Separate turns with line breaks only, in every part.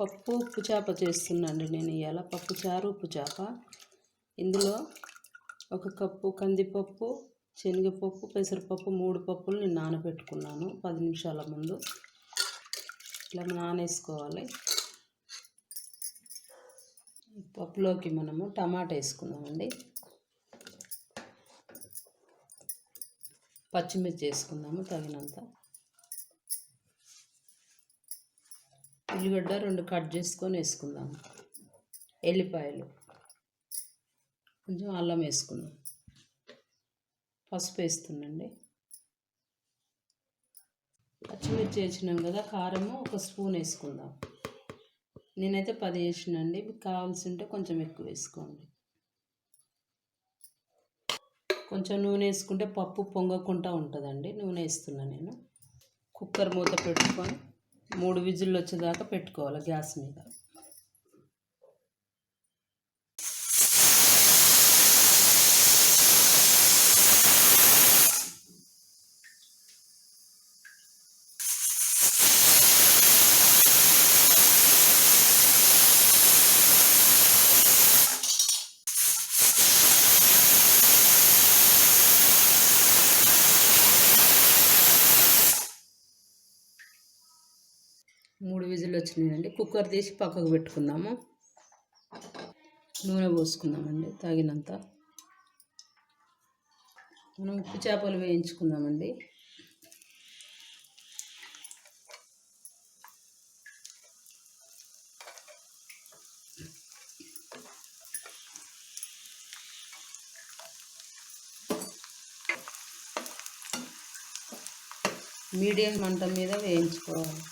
పప్పు ఉప్పు చేప చేస్తున్నాను నేను ఇవాళ పప్పు చారు ఉప్పు చేప ఇందులో ఒక కప్పు కందిపప్పు శనగపప్పు పెసరపప్పు మూడు పప్పులు నేను నానబెట్టుకున్నాను పది నిమిషాల ముందు. ఇట్లా నానేసుకోవాలి. పప్పులోకి మనము టమాటా వేసుకుందామండి. పచ్చిమిర్చి వేసుకుందాము తగినంత. ఉల్లిగడ్డ రెండు కట్ చేసుకొని వేసుకుందాము ఎల్లిపాయలు. కొంచెం అల్లం వేసుకుందాం. పసుపు వేస్తుందండి పచ్చిమిర్చి వేసినాం కదా కారము ఒక స్పూన్ వేసుకుందాం. నేనైతే పది వేసినండి. మీకు కావాల్సి ఉంటే కొంచెం ఎక్కువ వేసుకోండి. కొంచెం నూనె వేసుకుంటే పప్పు పొంగకుండా ఉంటుందండి. నూనె వేస్తున్నా నేను. కుక్కర్ మూత పెట్టుకొని మూడు విజిల్లు వచ్చేదాకా పెట్టుకోవాలి గ్యాస్ మీద. మూడు విజులు వచ్చినాయండి. కుక్కర్ తీసి పక్కకు పెట్టుకుందాము. నూనె పోసుకుందామండి తగినంత. మనం ఉప్పు చేపలు వేయించుకుందామండి. మీడియం మంట మీద వేయించుకోవాలి.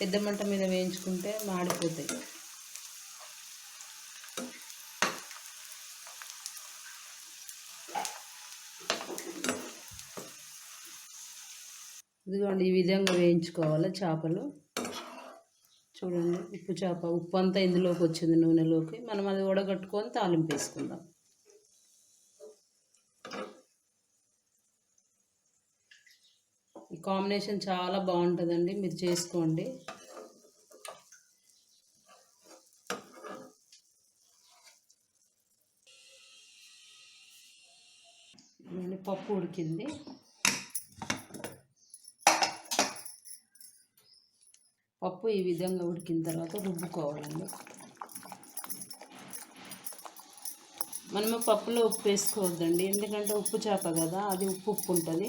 పెద్ద మంట మీద వేయించుకుంటే మాడిపోతాయి. ఇదిగోండి ఈ విధంగా వేయించుకోవాలి చేపలు. చూడండి ఉప్పు చేప ఉప్పు అంతా ఇందులోకి వచ్చింది నూనెలోకి. మనం అది ఉడగట్టుకొని తాలింపు వేసుకుందాం. ఈ కాంబినేషన్ చాలా బాగుంటుందండి మీరు చేసుకోండి. పప్పు ఉడికింది. పప్పు ఈ విధంగా ఉడికిన తర్వాత రుబ్బుకోవాలండి. మనము పప్పులో ఉప్పు వేసుకోవద్దండి ఎందుకంటే ఉప్పు చేప కదా అది ఉప్పు ఉప్పు ఉంటుంది.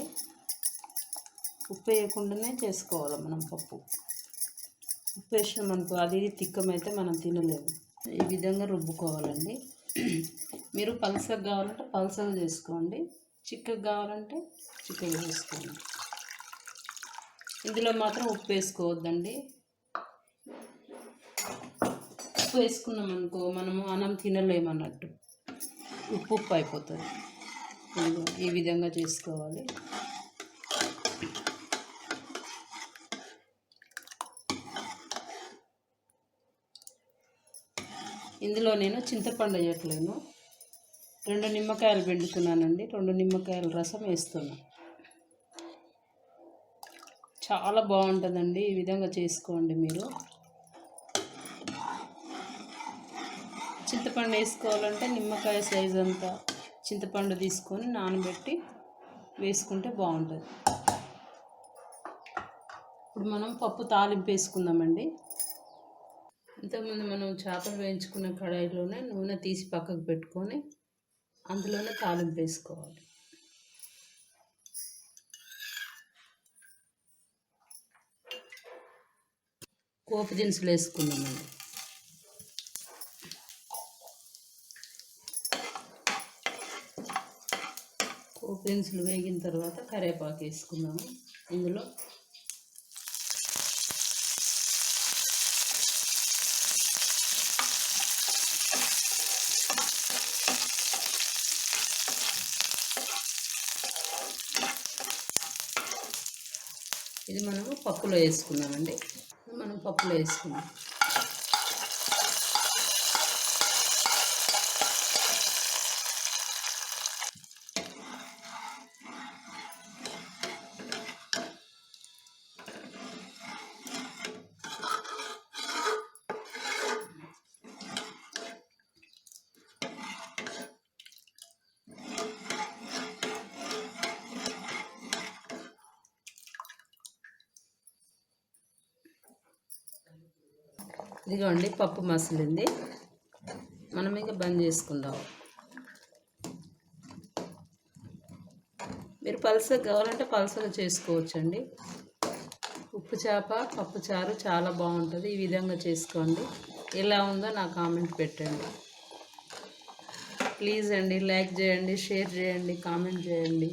ఉప్పు వేయకుండానే చేసుకోవాలి మనం పప్పు. ఉప్పు వేసినామనుకో అది తిక్కమైతే మనం తినలేము. ఈ విధంగా రుబ్బుకోవాలండి. మీరు పలసగా కావాలంటే పలసగా చేసుకోండి. చిక్కగా కావాలంటే చిక్కగా చేసుకోండి. ఇందులో మాత్రం ఉప్పు వేసుకోవద్దండి. ఉప్పు వేసుకున్నాం అనుకో మనము అన్నం తినలేమన్నట్టు. ఉప్పు ఉప్పు అయిపోతుంది. ఈ విధంగా చేసుకోవాలి. ఇందులో నేను చింతపండు వేయట్లేను. రెండు నిమ్మకాయలు పిండుతున్నానండి. రెండు నిమ్మకాయల రసం వేస్తున్నా. చాలా బాగుంటుందండి. ఈ విధంగా చేసుకోండి మీరు. చింతపండు వేసుకోవాలంటే నిమ్మకాయ సైజ్ అంతా చింతపండు తీసుకొని నానబెట్టి వేసుకుంటే బాగుంటుంది. ఇప్పుడు మనం పప్పు తాలింపు వేసుకుందామండి. ఇంతకుముందు మనం చేపలు వేయించుకున్న కడాయిలోనే నూనె తీసి పక్కకు పెట్టుకొని అందులోనే తాలింపు వేసుకోవాలి. పోపు దినుసులు వేసుకున్నామండి పోపు దినుసులు వేగిన తర్వాత కరివేపాకు వేసుకున్నాము ఇందులో ఇది మనము పప్పులో వేసుకున్నామండి. మనం పప్పులో వేసుకున్నాం. ఇదిగోండి పప్పు మసిలింది. మనం ఇంకా బంద్ చేసుకుందాం. మీరు పలసగా కావాలంటే పలసగా చేసుకోవచ్చండి. ఉప్పు చేప పప్పు చారు చాలా బాగుంటుంది. ఈ విధంగా చేసుకోండి. ఎలా ఉందో నా కామెంట్ పెట్టండి. ప్లీజ్ అండి లైక్ చేయండి షేర్ చేయండి కామెంట్ చేయండి.